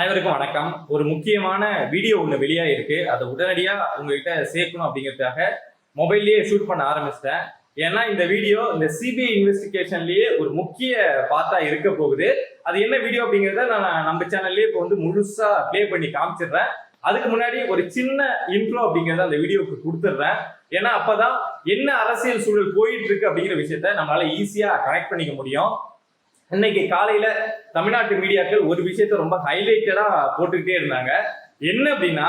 அனைவருக்கும் வணக்கம். ஒரு முக்கியமான வீடியோ ஒன்று வெளியாக இருக்கு அதை உடனடியாக உங்ககிட்ட சேர்க்கணும் அப்படிங்கிறதுக்காக மொபைல்லேயே ஷூட் பண்ண ஆரம்பிச்சிட்டேன். ஏன்னா இந்த வீடியோ இந்த சிபிஐ இன்வெஸ்டிகேஷன்லயே ஒரு முக்கிய பார்த்தா இருக்க போகுது. அது என்ன வீடியோ அப்படிங்கிறத நான் நம்ம சேனல்லே இப்போ வந்து முழுசா ப்ளே பண்ணி காமிச்சிடுறேன். அதுக்கு முன்னாடி ஒரு சின்ன இன்ட்ரோ அப்படிங்கிறத அந்த வீடியோக்கு கொடுத்துட்றேன். ஏன்னா அப்பதான் என்ன அரசியல் சூழல் போயிட்டு இருக்கு அப்படிங்கிற விஷயத்த நம்மளால ஈஸியா கனெக்ட் பண்ணிக்க முடியும். இன்னைக்கு காலையில தமிழ்நாட்டு மீடியாக்கள் ஒரு விஷயத்த ரொம்ப ஹைலைட்டடா போட்டுக்கிட்டே இருந்தாங்க. என்ன அப்படின்னா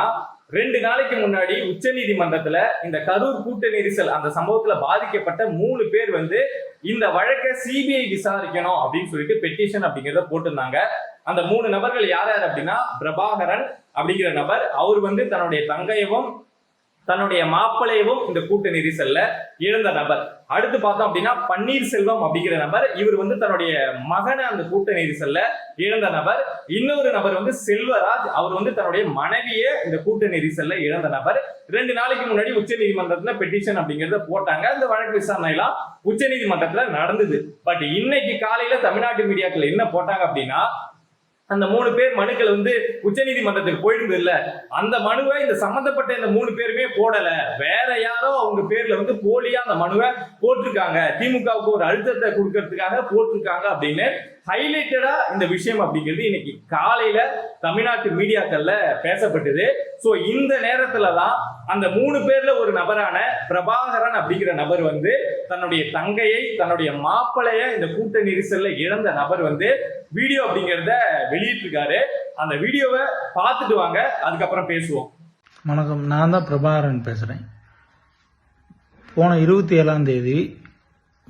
ரெண்டு நாளைக்கு முன்னாடி உச்சநீதிமன்றத்துல இந்த கரூர் கூட்ட நெரிசல் அந்த சம்பவத்துல பாதிக்கப்பட்ட மூணு பேர் வந்து இந்த வழக்கை சிபிஐ விசாரிக்கணும் அப்படின்னு சொல்லிட்டு பெட்டிஷன் அப்படிங்கிறத போட்டிருந்தாங்க. அந்த மூணு நபர்கள் யார் யார் அப்படின்னா பிரபாகரன் அப்படிங்கிற நபர் அவர் வந்து தன்னுடைய தங்கையவும் தன்னுடைய மாப்பிளையவும் இந்த கூட்ட நெரிசல்ல இழந்த நபர். அடுத்து பார்த்தோம் அப்படின்னா பன்னீர்செல்வம் அப்படிங்கிற நபர் இவர் வந்து தன்னுடைய மகனை அந்த கூட்ட நெரிசல்ல இழந்த நபர். இன்னொரு நபர் வந்து செல்வராஜ் அவர் வந்து தன்னுடைய மனைவியை இந்த கூட்ட நெரிசல்ல இழந்த நபர். ரெண்டு நாளைக்கு முன்னாடி உச்ச நீதிமன்றத்துல பெட்டிஷன் அப்படிங்கறத போட்டாங்க. அந்த வழக்கு விசாரணை எல்லாம் உச்ச நீதிமன்றத்துல நடந்தது. பட் இன்னைக்கு காலையில தமிழ்நாட்டு மீடியாக்கள் என்ன போட்டாங்க அப்படின்னா அந்த மூணு பேர் மனுக்கள் வந்து உச்சநீதிமன்றத்துக்கு போயிருந்து இல்ல அந்த மனுவை இந்த சம்பந்தப்பட்ட இந்த மூணு பேருமே போடல. வேற யாரோ அவங்க பேர்ல வந்து போலியா அந்த மனுவை போட்டிருக்காங்க. திமுகவுக்கு ஒரு அழுத்தத்தை கொடுக்கறதுக்காக போட்டிருக்காங்க அப்படின்னு ஹைலைட்டடா இந்த விஷயம் அப்படிங்கிறது இன்னைக்கு காலையில தமிழ்நாட்டு மீடியாக்கள்ல பேசப்பட்டது. ஸோ இந்த நேரத்துல தான் அந்த மூணு பேர்ல ஒரு நபரான பிரபாகரன் அப்படிங்கிற நபர் வந்து தன்னுடைய தங்கையை தன்னுடைய மாப்பிளைய இந்த கூட்ட நெரிசல்ல இழந்த நபர் வந்து வீடியோ அப்படிங்கிறத வெளியிட்டிருக்காரு. அந்த வீடியோவை பார்த்துட்டு வாங்க அதுக்கப்புறம் பேசுவோம். வணக்கம். நான் தான் பிரபாகரன் பேசுகிறேன் போன இருபத்தி ஏழாம் தேதி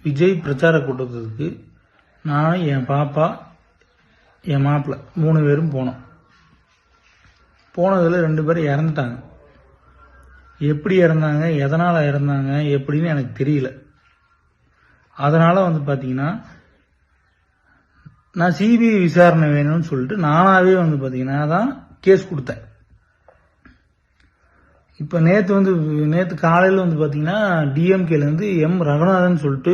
விஜய் பிரச்சார கூட்டத்துக்கு நான் என் பாப்பா என் மாப்பிள்ளை மூணு பேரும் போனோம். போனதில் ரெண்டு பேரும் இறந்துட்டாங்க. எப்படி இறந்தாங்க எதனால் இறந்தாங்க எப்படின்னு எனக்கு தெரியல. அதனால் வந்து பார்த்தீங்கன்னா நான் சிபிஐ விசாரணை வேணும்னு சொல்லிட்டு நானாகவே வந்து பார்த்தீங்கன்னா தான் கேஸ் கொடுத்தேன். இப்போ நேற்று வந்து நேற்று காலையில் வந்து பார்த்தீங்கன்னா டிஎம்கேலேருந்து எம் ரகுநாதன் சொல்லிட்டு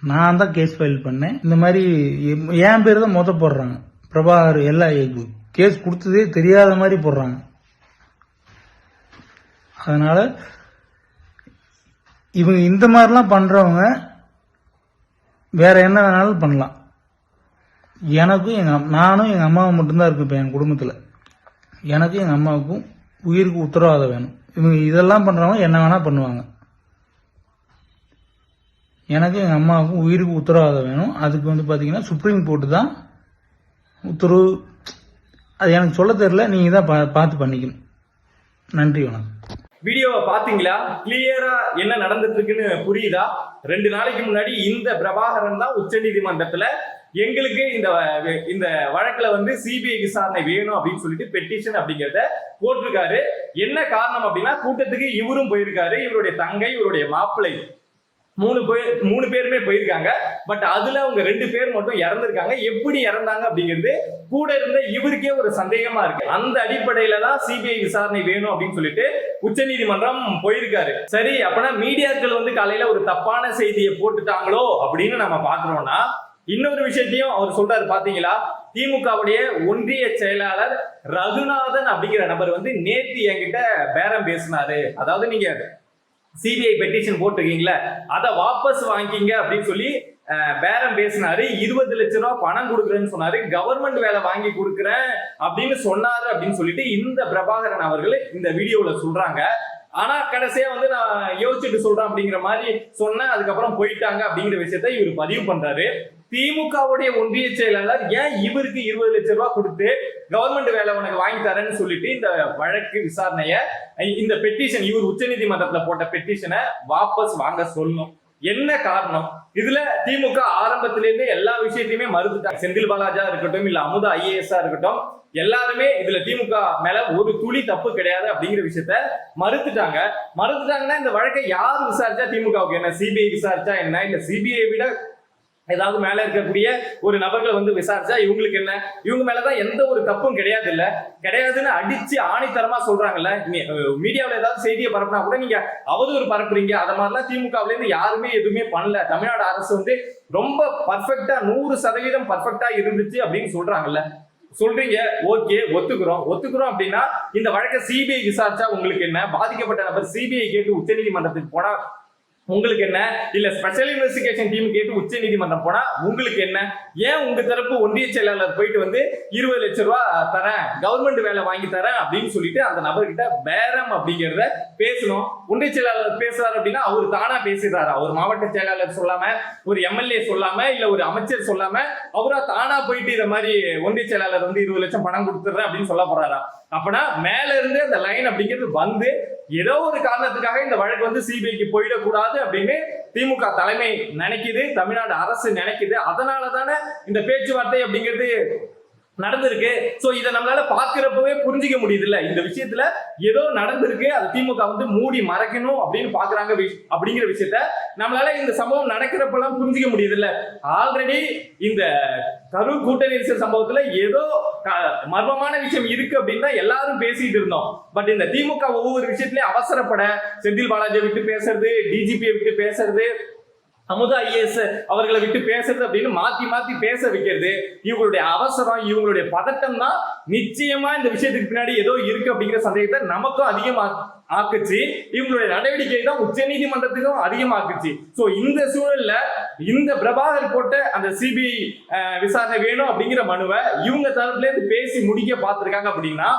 நான் தான் கேஸ் ஃபைல் பண்ணேன். இந்த மாதிரி என் பேர் தான் மொத்த போடுறாங்க. பிரபாகர் எல்லா கேஸ் கொடுத்ததே தெரியாத மாதிரி போடுறாங்க. அதனால இவங்க இந்த மாதிரிலாம் பண்றவங்க வேற என்ன வேணாலும் பண்ணலாம். எனக்கும் எங்க அம்- நானும் எங்க அம்மாவும் மட்டும்தான் இருக்கு இப்போ என் குடும்பத்துல. எனக்கும் எங்க அம்மாவுக்கும் உயிருக்கு உத்தரவாதம் வேணும். இவங்க இதெல்லாம் பண்றவங்க என்ன வேணா பண்ணுவாங்க. எனக்கு எங்கள் அம்மாவுக்கும் உயிருக்கு உத்தரவாதம் வேணும். அதுக்கு வந்து பார்த்தீங்கன்னா சுப்ரீம் கோர்ட்டு தான் உத்தரவு. அது எனக்கு சொல்ல தெரியல. நீங்கள் தான் பா- பார்த்து பண்ணிக்கணும். நன்றி வணக்கம். வீடியோவை பார்த்தீங்களா? கிளியரா என்ன நடந்துட்டு இருக்குன்னு புரியுதா? ரெண்டு நாளைக்கு முன்னாடி இந்த பிரபாகரன் தான் உச்சநீதிமன்றத்துல எங்களுக்கு இந்த இந்த வழக்குல வந்து சிபிஐ விசாரணை வேணும் அப்படின்னு சொல்லிட்டு பெட்டிஷன் அப்படிங்கிறத போட்டிருக்காரு. என்ன காரணம் அப்படின்னா கூட்டத்துக்கு இவரும் போயிருக்காரு. இவருடைய தங்கை இவருடைய மாப்பிள்ளை. மூணு பேர் மூணு பேருமே போயிருக்காங்க. பட் அதுல அவங்க ரெண்டு பேர் மட்டும் இறந்துருக்காங்க. எப்படி இறந்தாங்க அப்படிங்கிறது கூட இருந்த இவருக்கே ஒரு சந்தேகமா இருக்கு. அந்த அடிப்படையில தான் சிபிஐ விசாரணை வேணும் அப்படின்னு சொல்லிட்டு உச்சநீதிமன்றம் போயிருக்காரு. சரி அப்பனா மீடியாக்கள் வந்து காலையில ஒரு தப்பான செய்தியை போட்டுட்டாங்களோ அப்படின்னு நம்ம பாக்குறோம்னா இன்னொரு விஷயத்தையும் அவர் சொல்றாரு பாத்தீங்களா? திமுகவுடைய ஒன்றிய செயலாளர் ரகுநாதன் அப்படிங்கிற நபர் வந்து நேத்து என்கிட்ட பேரம் பேசினாரு. அதாவது நீங்க சிபிஐ பெட்டிஷன் போட்டிருக்கீங்களே அதை வாபஸ் வாங்கிங்க அப்படின்னு சொல்லி பேரம் பேசினாரு. இருபது லட்ச ரூபா பணம் கொடுக்குறேன்னு சொன்னாரு. கவர்மெண்ட் வேலை வாங்கி கொடுக்குறேன் அப்படின்னு சொன்னாரு அப்படின்னு சொல்லிட்டு இந்த பிரபாகரன் அவர்கள் இந்த வீடியோல சொல்றாங்க. ஆனா கடைசியா வந்து நான் யோசிச்சுட்டு சொல்றேன் அப்படிங்கிற மாதிரி சொன்னேன். அதுக்கப்புறம் போயிட்டாங்க அப்படிங்கிற விஷயத்த இவர் பதிவு பண்றாரு. திமுகவுடைய ஒன்றிய செயலாளர் ஏன் இவருக்கு இருபது லட்ச ரூபாய் கொடுத்து கவர்மெண்ட் வேலை உனக்கு வாங்கி தரேன்னு சொல்லிட்டு இந்த வழக்கு விசாரணைய இந்த பெட்டிஷன் இவர் உச்சநீதிமன்றத்துல போட்ட பெட்டிஷனை வாபஸ் வாங்க சொல்லணும். என்ன காரணம்? இதுல திமுக ஆரம்பத்திலேருந்து எல்லா விஷயத்தையுமே மறுத்துட்டாங்க. செந்தில் பாலாஜா இருக்கட்டும் இல்ல அமுதா ஐஏஎஸ்ஆ இருக்கட்டும் எல்லாருமே இதுல திமுக மேல ஒரு துளி தப்பு கிடையாது அப்படிங்கிற விஷயத்த மறுத்துட்டாங்க. மறுத்துட்டாங்கன்னா இந்த வழக்கை யார் விசாரிச்சா? திமுகவுக்கு என்ன? சிபிஐ விசாரிச்சா என்ன? இல்ல சிபிஐ விட ஏதாவது மேல இருக்கக்கூடிய ஒரு நபர்களை வந்து விசாரிச்சா இவங்களுக்கு என்ன? இவங்க மேலதான் எந்த ஒரு தப்பும் கிடையாது இல்ல கிடையாதுன்னு அடிச்சு ஆணித்தரமா சொல்றாங்கல்ல. மீடியாவில் ஏதாவது செய்தியை பரப்புனா கூட நீங்க அவதூறு பரப்புறீங்க. அத மாதிரிலாம் திமுகவுல இருந்து யாருமே எதுவுமே பண்ணல. தமிழ்நாடு அரசு வந்து ரொம்ப பர்ஃபெக்டா நூறு சதவீதம் பர்ஃபெக்டா இருந்துச்சு அப்படின்னு சொல்றாங்கல்ல. சொல்றீங்க ஓகே ஒத்துக்கிறோம். ஒத்துக்கிறோம் அப்படின்னா இந்த வழக்கை சிபிஐ விசாரிச்சா உங்களுக்கு என்ன? பாதிக்கப்பட்ட நபர் சிபிஐ கேட்டு உச்சநீதிமன்றத்துக்கு போனா உங்களுக்கு என்ன? இல்ல ஸ்பெஷல் இன்வெஸ்டிகேஷன் டீம் கேட்டு உச்ச நீதிமன்றம் போனா உங்களுக்கு என்ன? ஏன் உங்க தரப்பு ஒன்றிய செயலாளர் போயிட்டு வந்து இருபது லட்ச ரூபாய் தரேன் கவர்மெண்ட் வேலை வாங்கி தரேன் அப்படின்னு சொல்லிட்டு அந்த நபர்கிட்ட பேரம் அப்படிங்கிறத பேசணும். ஒன்றிய செயலாளர் பேசுறாரு அப்படின்னா அவர் தானா பேசுறாரு அவர் மாவட்ட செயலாளர் சொல்லாம ஒரு எம்எல்ஏ சொல்லாம இல்ல ஒரு அமைச்சர் சொல்லாம அவரா தானா போயிட்டு இதை மாதிரி ஒன்றிய செயலாளர் வந்து இருபது லட்சம் பணம் கொடுத்துறேன் அப்படின்னு சொல்ல போறாரா? அப்பனா மேல இருந்து அந்த லைன் அப்படிங்கிறது வந்து ஏதோ ஒரு காரணத்துக்காக இந்த வழக்கு வந்து சிபிஐக்கு போயிடக்கூடாது அப்படின்னு திமுக தலைமை நினைக்குது தமிழ்நாடு அரசு நினைக்குது. அதனால தானே இந்த பேச்சுவார்த்தை அப்படிங்கிறது நடந்திருக்கு. ஸோ இதை நம்மளால பாக்குறப்பவே புரிஞ்சிக்க முடியுது இல்ல இந்த விஷயத்துல ஏதோ நடந்திருக்கு. அது திமுக வந்து மூடி மறைக்கணும் அப்படின்னு பாக்குறாங்க அப்படிங்கிற விஷயத்த நம்மளால இந்த சம்பவம் நடக்கிறப்பெல்லாம் புரிஞ்சிக்க முடியுது இல்ல ஆல்ரெடி இந்த கரூர் கூட்ட நெரிசல் சம்பவத்துல ஏதோ க- மர்மமான விஷயம் இருக்கு அப்படின்னு தான் எல்லாரும் பேசிட்டு இருந்தோம். பட் இந்த திமுக ஒவ்வொரு விஷயத்திலயும் அவசரப்பட செந்தில் பாலாஜியை விட்டு பேசுறது டிஜிபியை விட்டு பேசுறது அமுதா ஐஎஸ் அவர்களை விட்டு பேசுறது அப்படின்னு மாத்தி மாத்தி பேச வைக்கிறது. இவங்களுடைய அவசரம் இவங்களுடைய பதட்டம் தான் நிச்சயமா இந்த விஷயத்துக்கு பின்னாடி ஏதோ இருக்கு அப்படிங்கிற சந்தேகத்தை நமக்கும் அதிகமா ஆக்குச்சு. இவங்களுடைய நடவடிக்கை தான் உச்ச நீதிமன்றத்துக்கும் அதிகமாக்குச்சு. ஸோ இந்த சூழல்ல இந்த பிரபாகர் போட்ட அந்த சிபிஐ விசாரணை வேணும் அப்படிங்கிற மனுவை இவங்க தரப்புல இருந்து பேசி முடிக்க பார்த்திருக்காங்க அப்படின்னா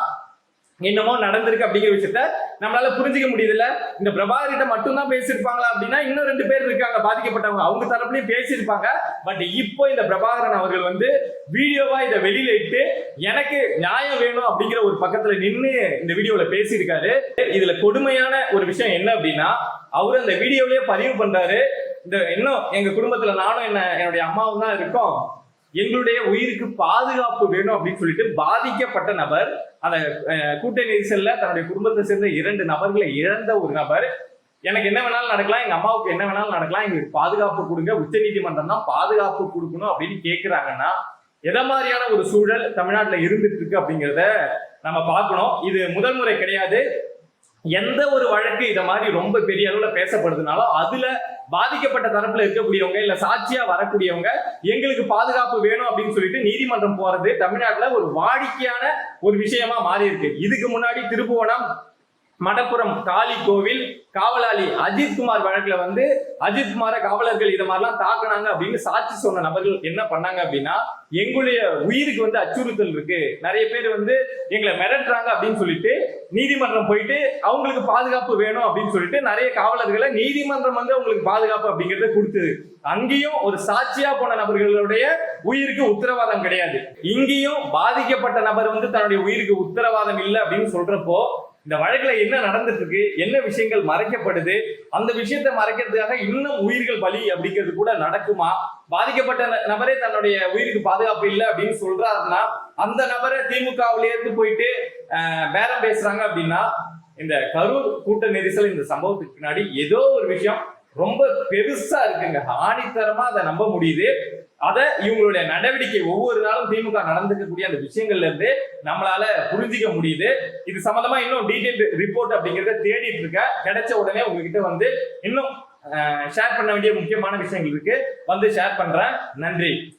என்னமோ நடந்திருக்கு அப்படிங்கிற விஷயத்த நம்மளால புரிஞ்சுக்க முடியுதுல்ல. இந்த பிரபாகர்கிட்ட மட்டும்தான் பேசியிருப்பாங்களா அப்படின்னா இன்னும் ரெண்டு பேர் இருக்காங்க பாதிக்கப்பட்டவங்க. அவங்க தரப்புலயும் பேசியிருப்பாங்க. பட் இப்போ இந்த பிரபாகரன் அவர்கள் வந்து வீடியோவா இதை வெளியில இட்டு எனக்கு நியாயம் வேணும் அப்படிங்கிற ஒரு பக்கத்துல நின்று இந்த வீடியோல பேசியிருக்காரு. இதுல கொடுமையான ஒரு விஷயம் என்ன அப்படின்னா அவரு அந்த வீடியோலயே பதிவு பண்றாரு. இந்த இன்னும் எங்க குடும்பத்துல நானும் என்ன என்னுடைய அம்மாவும் தான் இருக்கோம். எங்களுடைய உயிருக்கு பாதுகாப்பு வேணும் அப்படின்னு சொல்லிட்டு பாதிக்கப்பட்ட நபர் அந்த கூட்டணி கூட்ட நெரிசல்ல தன்னுடைய குடும்பத்தை சேர்ந்த இரண்டு நபர்களை இழந்த ஒரு நபர். எனக்கு என்ன வேணாலும் நடக்கலாம் எங்க அம்மாவுக்கு என்ன வேணாலும் நடக்கலாம் எங்களுக்கு பாதுகாப்பு கொடுங்க உச்ச நீதிமன்றம் தான் பாதுகாப்பு கொடுக்கணும் அப்படின்னு கேக்குறாங்கன்னா எதை மாதிரியான ஒரு சூழல் தமிழ்நாட்டுல இருந்துட்டு இருக்கு அப்படிங்கிறத நம்ம பார்க்கணும். இது முதல் முறை கிடையாது. எந்த ஒரு வழக்கு இத மாதிரி ரொம்ப பெரிய அளவுல பேசப்படுதுனாலும் அதுல பாதிக்கப்பட்ட தரப்புல இருக்கக்கூடியவங்க இல்ல சாட்சியா வரக்கூடியவங்க எங்களுக்கு பாதுகாப்பு வேணும் அப்படின்னு சொல்லிட்டு நீதிமன்றம் போறது தமிழ்நாட்டுல ஒரு வாடிக்கையான ஒரு விஷயமா மாறி இருக்கு இதுக்கு முன்னாடி திருப்புவனம் மடப்புறம் காளி கோவில் காவலாளி அஜித்குமார் வழக்கில் வழக்குல வந்து அஜித்குமார காவலர்கள் இதை மாதிரிலாம் தாக்குனாங்க அப்படின்னு சாட்சி சொன்ன நபர்கள் என்ன பண்ணாங்க அப்படின்னா எங்களுடைய உயிருக்கு வந்து அச்சுறுத்தல் இருக்கு. நிறைய பேர் வந்து எங்களை மிரட்டுறாங்க அப்படின்னு சொல்லிட்டு நீதிமன்றம் போயிட்டு அவங்களுக்கு பாதுகாப்பு வேணும் அப்படின்னு சொல்லிட்டு நிறைய காவலர்களை நீதிமன்றம் வந்து அவங்களுக்கு பாதுகாப்பு அப்படிங்கறத கொடுத்தது. அங்கேயும் ஒரு சாட்சியா போன நபர்களுடைய உயிருக்கு உத்தரவாதம் கிடையாது. இங்கேயும் பாதிக்கப்பட்ட நபர் வந்து தன்னுடைய உயிருக்கு உத்தரவாதம் இல்லை அப்படின்னு சொல்றப்போ இந்த வழக்குல என்ன நடந்துட்டு இருக்கு என்ன விஷயங்கள் மறைக்கப்படுது அந்த விஷயத்தை மறைக்கிறதுக்காக இன்னும் உயிர்கள் பலி அப்படிங்கிறது கூட நடக்குமா? பாதிக்கப்பட்ட நபரே தன்னுடைய உயிருக்கு பாதுகாப்பு இல்லை அப்படின்னு சொல்றாருன்னா அந்த நபரை திமுகவில் ஏற்று போயிட்டு பேரம் பேசுறாங்க அப்படின்னா இந்த கரூர் கூட்ட நெரிசல் இந்த சம்பவத்துக்கு பின்னாடி ஏதோ ஒரு விஷயம் ரொம்ப பெருசா இருக்குங்க. ஆணித்தரமா அதை நம்ப முடியுது. அதை இவங்களுடைய நடவடிக்கை ஒவ்வொரு நாளும் திமுக நடந்துக்கக்கூடிய அந்த விஷயங்கள்ல இருந்து நம்மளால புரிஞ்சிக்க முடியுது. இது சம்பந்தமா இன்னும் டீடைல் ரிப்போர்ட் அப்படிங்கறத தேடிட்டு இருக்கேன். கிடைச்ச உடனே உங்ககிட்ட வந்து இன்னும் ஷேர் பண்ண வேண்டிய முக்கியமான விஷயங்கள் இருக்கு. வந்து ஷேர் பண்றேன். நன்றி.